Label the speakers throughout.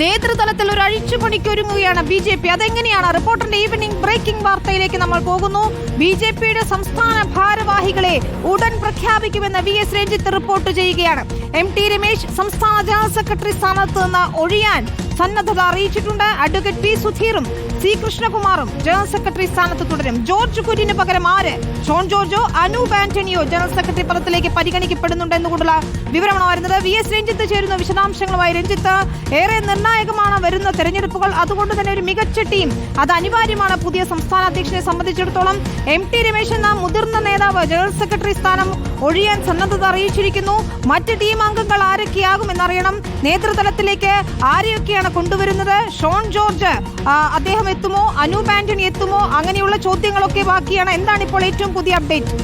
Speaker 1: നേതൃതലത്തിൽ ഒരു അഴിച്ചുപണിക്ക് ഒരുങ്ങുകയാണ് B J P. അതെങ്ങനെയാണ്? റിപ്പോർട്ടറിന്റെ ഈവനിംഗ് ബ്രേക്കിംഗ് വാർത്തയിലേക്ക് നമ്മൾ പോകുന്നു. ബി ജെ പിയുടെ സംസ്ഥാന ഭാരവാഹികളെ ഉടൻ പ്രഖ്യാപിക്കുമെന്ന് വി എസ് രഞ്ജിത്ത് റിപ്പോർട്ട് ചെയ്യുകയാണ്. എം ടി രമേശ് സംസ്ഥാന ജനറൽ സെക്രട്ടറി സ്ഥാനത്ത് നിന്ന് ഒഴിയാൻ സന്നദ്ധത അറിയിച്ചിട്ടുണ്ട്. അഡ്വക്കേറ്റ് പി സുധീറും സി കൃഷ്ണകുമാറും ജനറൽ സെക്രട്ടറി സ്ഥാനത്ത് തുടരും. ജോർജ് കുര്യന് പകരം ആര്? ഷോൺ ജോർജോ അനൂപ് ആന്റണിയോ ജനറൽ സെക്രട്ടറി പദത്തിലേക്ക് പരിഗണിക്കപ്പെടുന്നുണ്ട് എന്നുകൊണ്ടുള്ള വിവരമാണ് വരുന്നത് വി എസ് രഞ്ജിത്ത് ചേരുന്ന. വിശദാംശങ്ങളുമായി രഞ്ജിത്ത്. ഏറെ നിർണായകമാണ് വരുന്ന തെരഞ്ഞെടുപ്പുകൾ. അതുകൊണ്ട് തന്നെ ഒരു മികച്ച ടീം. അത് അനിവാര്യമാണ്. പുതിയ സംസ്ഥാന അധ്യക്ഷനെ സംബന്ധിച്ചിടത്തോളം എം ടി രമേശ് എന്ന മുതിർന്ന നേതാവ് ജനറൽ സെക്രട്ടറി സ്ഥാനം ഒഴിയാൻ സന്നദ്ധത അറിയിച്ചിരിക്കുന്നു. മറ്റ് ടീം അംഗങ്ങൾ ആരൊക്കെയാകും എന്നറിയണം. നേതൃതലത്തിലേക്ക് ആരെയൊക്കെയാണ് കൊണ്ടുവരുന്നത്? ഷോൺ ജോർജ് അദ്ദേഹം എത്തുമോ? അനൂപ് ആന്റണി എത്തുമോ? അങ്ങനെയുള്ള ചോദ്യങ്ങളൊക്കെ ബാക്കിയാണ്. എന്താണ് ഇപ്പോൾ ഏറ്റവും പുതിയ അപ്ഡേറ്റ്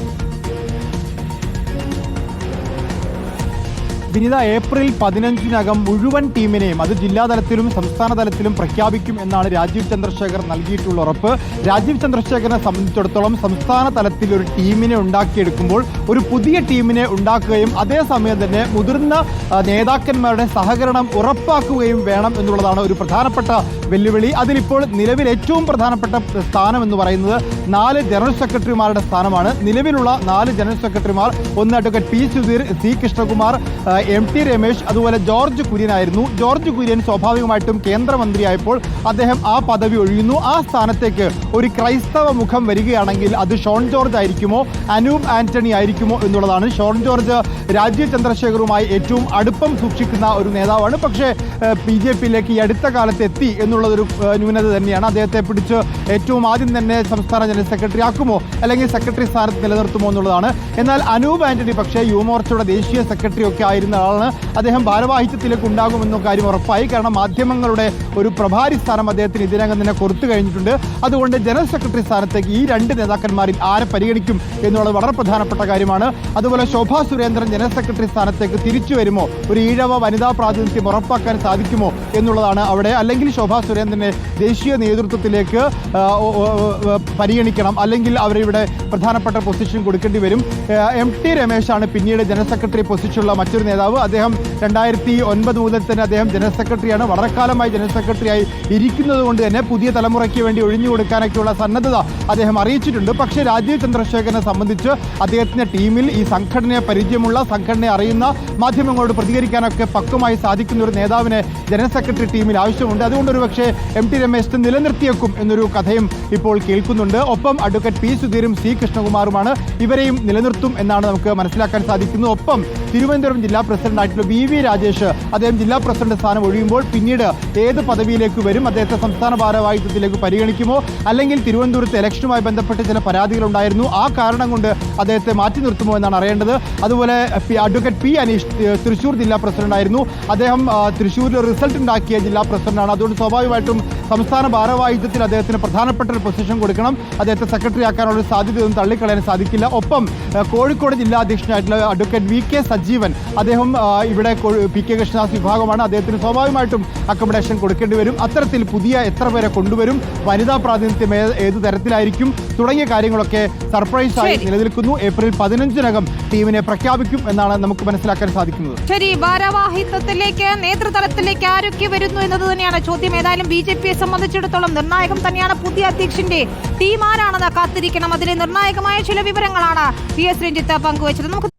Speaker 2: വിനിത ഏപ്രിൽ പതിനഞ്ചിനകം മുഴുവൻ ടീമിനെയും അത് ജില്ലാ തലത്തിലും സംസ്ഥാന തലത്തിലും പ്രഖ്യാപിക്കും എന്നാണ് രാജീവ് ചന്ദ്രശേഖർ നൽകിയിട്ടുള്ള ഉറപ്പ്. രാജീവ് ചന്ദ്രശേഖരനെ സംബന്ധിച്ചിടത്തോളം സംസ്ഥാന തലത്തിൽ ഒരു ടീമിനെ ഉണ്ടാക്കിയെടുക്കുമ്പോൾ ഒരു പുതിയ ടീമിനെ ഉണ്ടാക്കുകയും അതേസമയം തന്നെ മുതിർന്ന നേതാക്കന്മാരുടെ സഹകരണം ഉറപ്പാക്കുകയും വേണം എന്നുള്ളതാണ് ഒരു പ്രധാനപ്പെട്ട വെല്ലുവിളി. അതിലിപ്പോൾ നിലവിൽ ഏറ്റവും പ്രധാനപ്പെട്ട സ്ഥാനം എന്ന് പറയുന്നത് നാല് ജനറൽ സെക്രട്ടറിമാരുടെ സ്ഥാനമാണ്. നിലവിലുള്ള നാല് ജനറൽ സെക്രട്ടറിമാർ ഒന്ന് advocate P Sudheer C Krishnakumar M T Ramesh അതുപോലെ ജോർജ് കുര്യനായിരുന്നു. ജോർജ് കുര്യൻ സ്വാഭാവികമായിട്ടും കേന്ദ്രമന്ത്രിയായപ്പോൾ അദ്ദേഹം ആ പദവി ഒഴിയുന്നു. ആ സ്ഥാനത്തേക്ക് ഒരു ക്രൈസ്തവ മുഖം വരികയാണെങ്കിൽ അത് ഷോൺ ജോർജ് ആയിരിക്കുമോ? അനൂപ് ആന്റണി ആയിരിക്കുമോ എന്നുള്ളതാണ്. ഷോൺ ജോർജ് രാജീവ് ചന്ദ്രശേഖറുമായി ഏറ്റവും അടുപ്പം സൂക്ഷിക്കുന്ന ഒരു നേതാവാണ്. പക്ഷേ ബി ജെ പിയിലേക്ക് ഈ അടുത്ത കാലത്ത് എത്തി എന്നുള്ളതൊരു ന്യൂനത തന്നെയാണ്. അദ്ദേഹത്തെ പിടിച്ച് ഏറ്റവും ആദ്യം തന്നെ സംസ്ഥാന ജനറൽ സെക്രട്ടറി ആക്കുമോ? അല്ലെങ്കിൽ സെക്രട്ടറി സ്ഥാനത്ത് നിലനിർത്തുമോ എന്നുള്ളതാണ്. എന്നാൽ അനൂപ് ആന്റണി പക്ഷേ യുവമോർച്ചയുടെ ദേശീയ സെക്രട്ടറി ഒക്കെ ആയിരുന്ന. ആളാണ്. അദ്ദേഹം ഭാരവാഹിത്വത്തിലേക്ക് ഉണ്ടാകുമെന്ന കാര്യം ഉറപ്പായി. കാരണം മാധ്യമങ്ങളുടെ ഒരു പ്രഭാരി സ്ഥാനം അദ്ദേഹത്തിന് ഇതിനകം തന്നെ കൊടുത്തു കഴിഞ്ഞിട്ടുണ്ട്. അതുകൊണ്ട് ജനറൽ സെക്രട്ടറി സ്ഥാനത്തേക്ക് ഈ രണ്ട് നേതാക്കന്മാരിൽ ആരെ പരിഗണിക്കും എന്നുള്ളത് വളരെ പ്രധാനപ്പെട്ട കാര്യമാണ്. അതുപോലെ ശോഭാ സുരേന്ദ്രൻ ജനറൽ സെക്രട്ടറി സ്ഥാനത്തേക്ക് തിരിച്ചു വരുമോ? ഒരു ഈഴവ വനിതാ പ്രാതിനിധ്യം ഉറപ്പാക്കാൻ സാധിക്കുമോ എന്നുള്ളതാണ് അവിടെ. അല്ലെങ്കിൽ ശോഭാ സുരേന്ദ്രനെ ദേശീയ നേതൃത്വത്തിലേക്ക് പരിഗണിക്കണം. അല്ലെങ്കിൽ അവരിവിടെ പ്രധാനപ്പെട്ട പൊസിഷൻ കൊടുക്കേണ്ടി വരും. എം ടി രമേശാണ് പിന്നീട് ജനറൽ സെക്രട്ടറി പൊസിഷനുള്ള മറ്റൊരു നേതാവ്. അദ്ദേഹം രണ്ടായിരത്തി ഒൻപത് മുതൽ തന്നെ അദ്ദേഹം ജനറൽ സെക്രട്ടറിയാണ്. വളരെ കാലമായി ജനറൽ സെക്രട്ടറിയായി ഇരിക്കുന്നത് കൊണ്ട് തന്നെ പുതിയ തലമുറയ്ക്ക് വേണ്ടി ഒഴിഞ്ഞു കൊടുക്കാനൊക്കെയുള്ള സന്നദ്ധത അദ്ദേഹം അറിയിച്ചിട്ടുണ്ട്. പക്ഷേ രാജീവ് ചന്ദ്രശേഖരനെ സംബന്ധിച്ച് അദ്ദേഹത്തിന്റെ ടീമിൽ ഈ സംഘടനയെ പരിചയമുള്ള സംഘടനയെ അറിയുന്ന മാധ്യമങ്ങളോട് പ്രതികരിക്കാനൊക്കെ പക്വമായി സാധിക്കുന്ന ഒരു നേതാവിനെ ജനറൽ സെക്രട്ടറി ടീമിൽ ആവശ്യമുണ്ട്. അതുകൊണ്ട് ഒരു പക്ഷേ എം ടി രമേശ് നിലനിർത്തിയേക്കും എന്നൊരു കഥയും ഇപ്പോൾ കേൾക്കുന്നുണ്ട്. ഒപ്പം അഡ്വക്കേറ്റ് പി സുധീരും സി കൃഷ്ണകുമാറുമാണ് ഇവരെയും നിലനിർത്തും എന്നാണ് നമുക്ക് മനസ്സിലാക്കാൻ സാധിക്കുന്നത്. ഒപ്പം തിരുവനന്തപുരം ജില്ലാ പ്രസിഡന്റായിട്ടുള്ള വി വി രാജേഷ് അദ്ദേഹം ജില്ലാ പ്രസിഡന്റ് സ്ഥാനം ഒഴിയുമ്പോൾ പിന്നീട് ഏത് പദവിയിലേക്ക് വരും അദ്ദേഹത്തെ സംസ്ഥാന ഭാരവാഹിത്വത്തിലേക്ക് പരിഗണിക്കുമോ? അല്ലെങ്കിൽ തിരുവനന്തപുരത്ത് ഇലക്ഷനുമായി ബന്ധപ്പെട്ട് ചില പരാതികളുണ്ടായിരുന്നു. ആ കാരണം കൊണ്ട് അദ്ദേഹത്തെ മാറ്റി നിർത്തുമോ എന്നാണ് അറിയേണ്ടത്. അതുപോലെ അഡ്വക്കേറ്റ് പി അനീഷ് തൃശൂർ ജില്ലാ പ്രസിഡന്റായിരുന്നു അദ്ദേഹം തൃശ്ശൂരിൽ റിസൾട്ട് ഉണ്ടാക്കിയ ജില്ലാ പ്രസിഡന്റാണ് അതുകൊണ്ട് സ്വാഭാവികമായിട്ടും സംസ്ഥാന ഭാരവാഹിത്വത്തിൽ അദ്ദേഹത്തിന് പ്രധാനപ്പെട്ട ഒരു പൊസിഷൻ കൊടുക്കണം. അദ്ദേഹത്തെ സെക്രട്ടറി ആക്കാനുള്ള സാധ്യതയൊന്നും തള്ളിക്കളയാൻ സാധിക്കില്ല. ഒപ്പം കോഴിക്കോട് ജില്ലാ അധ്യക്ഷനായിട്ടുള്ള അഡ്വക്കേറ്റ് വി കെ സജീവൻ അദ്ദേഹം ആ, ഇവിടെ പി കെ കൃഷ്ണദാസ് വിഭാഗമാണ് അദ്ദേഹത്തിന് സ്വാഭാവികമായിട്ടും അക്കോമഡേഷൻ കൊടുക്കേണ്ടി വരും. അത്തരത്തിൽ പുതിയ എത്ര പേരെ കൊണ്ടുവരും വനിതാ പ്രാതിനിധ്യം ഏത് തരത്തിലായിരിക്കും തുടങ്ങിയ കാര്യങ്ങളൊക്കെ സർപ്രൈസ് ആയി നിലനിൽക്കുന്നു. ഏപ്രിൽ പതിനഞ്ചിനകം ടീമിനെ പ്രഖ്യാപിക്കും എന്നാണ് നമുക്ക് മനസ്സിലാക്കാൻ സാധിക്കുന്നത്.
Speaker 1: ശരി ഭാരവാഹിത്വത്തിലേക്ക് നേതൃതലത്തിലേക്ക് ആരൊക്കെ വരുന്നു എന്നത് തന്നെയാണ് ചോദ്യം. ഏതായാലും ബി ജെ പിയെ സംബന്ധിച്ചിടത്തോളം നിർണായകം തന്നെയാണ് പുതിയ അധ്യക്ഷന്റെ ടീം ആരാണെന്ന് കാത്തിരിക്കണം. അതിലെ നിർണായകമായ ചില വിവരങ്ങളാണ് പി എസ് രഞ്ജിത്ത് പങ്കുവച്ചത്. നമുക്ക്